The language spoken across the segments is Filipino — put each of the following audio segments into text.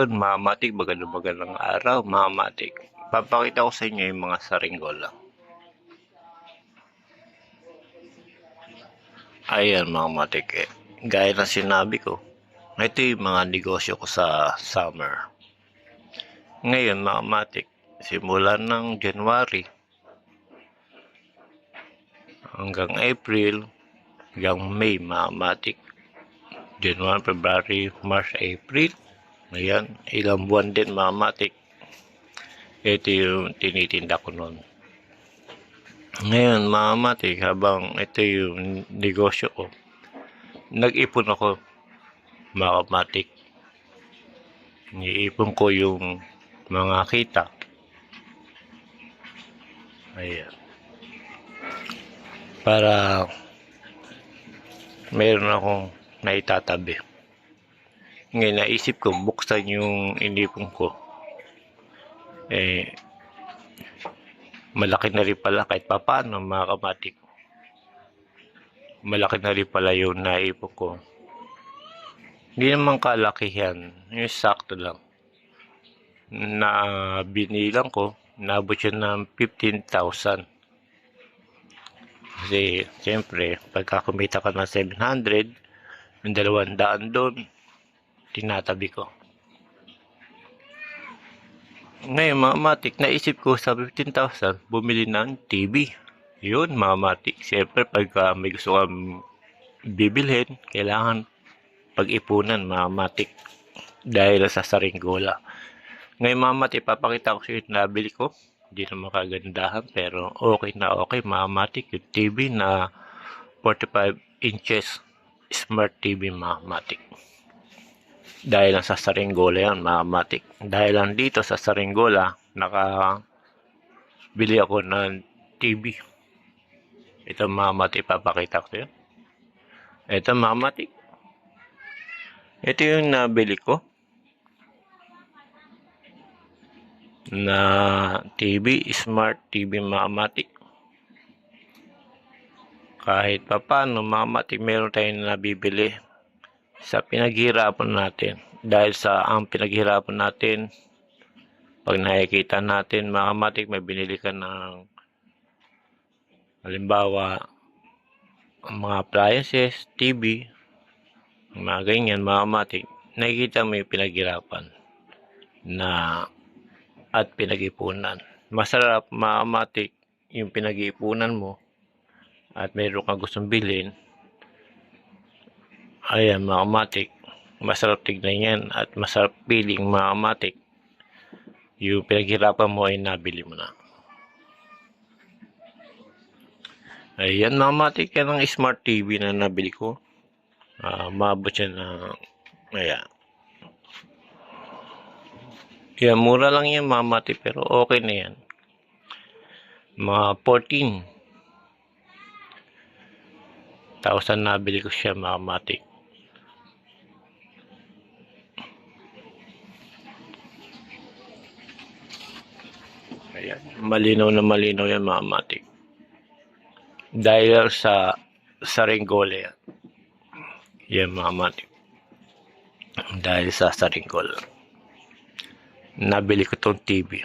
Ayun, mga matik, magandang magandang araw, mga matik. Papakita ko sa inyo yung mga saringgola. Ayan, mga matik. Eh, gaya na sinabi ko, ito yung mga negosyo ko sa summer. Ngayon, mga matik, simula ng January hanggang April, hanggang May, mga matik. January, February, March, April. Ayan, ilang buwan din mga. Ito yung tinitinda ko noon. Ngayon, mga habang ito yung negosyo ko, nag-ipon ako, mga matik. Niipon ko yung mga kita. Ayan. Para meron akong naitatabi. Ngayon, naisip ko, buksan yung inipon ko. Eh, malaki na rin pala kahit papaano mga kamatik. Malaki na rin pala yung naipon ko. Hindi naman kalakihan. Yung sakto lang. Na binilang ko, nabot siya ng 15,000. Kasi, siyempre, pagka kumita ka ng 700, yung dalawang daan doon, tinatabi ko. Ngayon, mga matik, naisip ko sa 15,000, bumili ng TV. Yun, mga matik. Siyempre, pagka may gusto kang bibilhin, kailangan pag-ipunan, mga matik. Dahil sa saringgola. Ngayon, mga matik, papakita ko sa inyo yung nabili ko. Hindi na makagandahan, pero okay na okay, mga matik. Yung TV na 45 inches smart TV, mga matik dahil lang sa Saringgola yan, mga matik. Dahil lang dito sa Saringgola, naka bili ako ng TV. Ito mga matik, papakita ko yun. Ito mga matik. Ito yung nabili ko. Na TV, smart TV mga matik. Kahit pa paano, mga matik, meron tayong nabibili sa pinaghirapan natin. Dahil sa ang pinaghirapan natin, pag nakikita natin mga matik, may binili ka ng halimbawa, ang mga appliances, TV, mga ganyan, mga matik, nakikita mo yung pinaghirapan na at pinag-ipunan. Masarap, mga matik, yung pinag-ipunan mo at mayroon kang gustong bilhin, Ayan, mga matik. Masarap tignan yan at masarap piling mga matik. Yung pinaghirapan mo ay nabili mo na. Ayan, mga matik. Yan ang smart TV na nabili ko. Ah, maabot siya na... Ayan. Yan, mura lang yan mga matik pero okay na yan. Mga 14. 1,000 nabili ko siya mga matik. Ayan. Malinaw na malinaw yan mga matik. Dahil sa saringola yan. Yan mga matik. Dahil sa saringola. Nabili ko tong TV.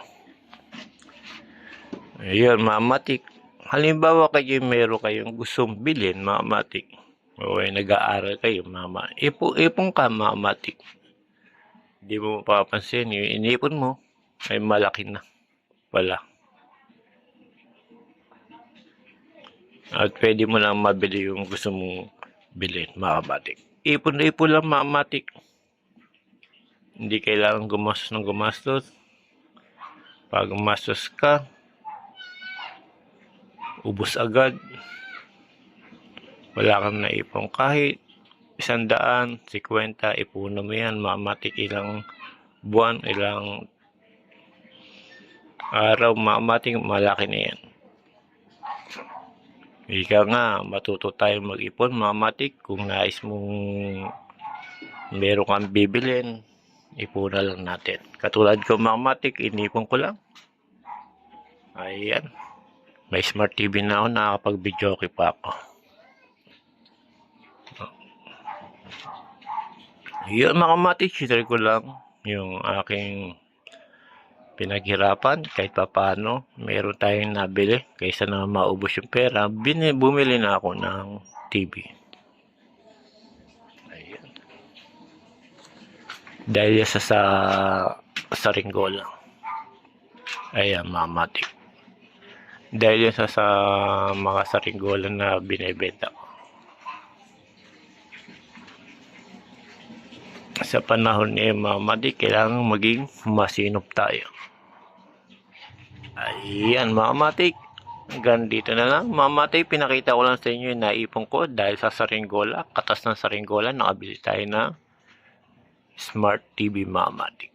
Ayan mga matik. Halimbawa kayo meron kayong gustong bilhin mga matik. O ay nag-aaral kayo mama. Ipo, ipon ka mga matik. Hindi mo mapapansin. Yung inipon mo ay malaki na wala. At pwede mo lang mabili yung gusto mong bilhin, makamatik. Ipon na ipon lang, makamatik. Hindi kailangan gumastos ng gumastos. Pag gumastos ka, ubos agad. Wala kang naipon kahit isang daan, sikwenta, ipunan mo yan, makamatik ilang buwan, ilang araw mamating malaki na yan. Ika nga, matuto tayo mag-ipon, mamatik. Kung nais mong meron kang bibilin, ipuna lang natin. Katulad ko mamatik, inipon ko lang. Ayan. May smart TV na ako, nakakapag-video pa ako. Yun mga matik, ko lang. yung aking pinaghirapan kahit papaano. Meron tayong nabili kaysa na maubos yung pera. Bini, bumili na ako ng TV Ayan. dahil sa sa sa ringgola ayan mamatik dahil sa sa mga saringgola na binibenta ko. Sa panahon ni Mamadi, kailangan maging masinop tayo. Ayan, Mamatik. Hanggang dito na lang. Mamatik, pinakita ko lang sa inyo yung naipon ko dahil sa Saringgola. Katas ng Saringgola, nakabili tayo ng Smart TV Mamatik.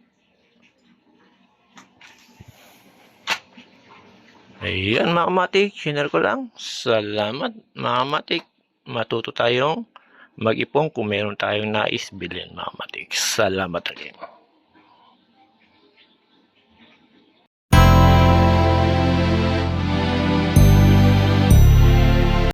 Ayan, Mamatik. Shiner ko lang. Salamat, Mamatik. Matuto tayong mag-ipon kung meron tayong nais bilhin, Mamatik. Salamat again.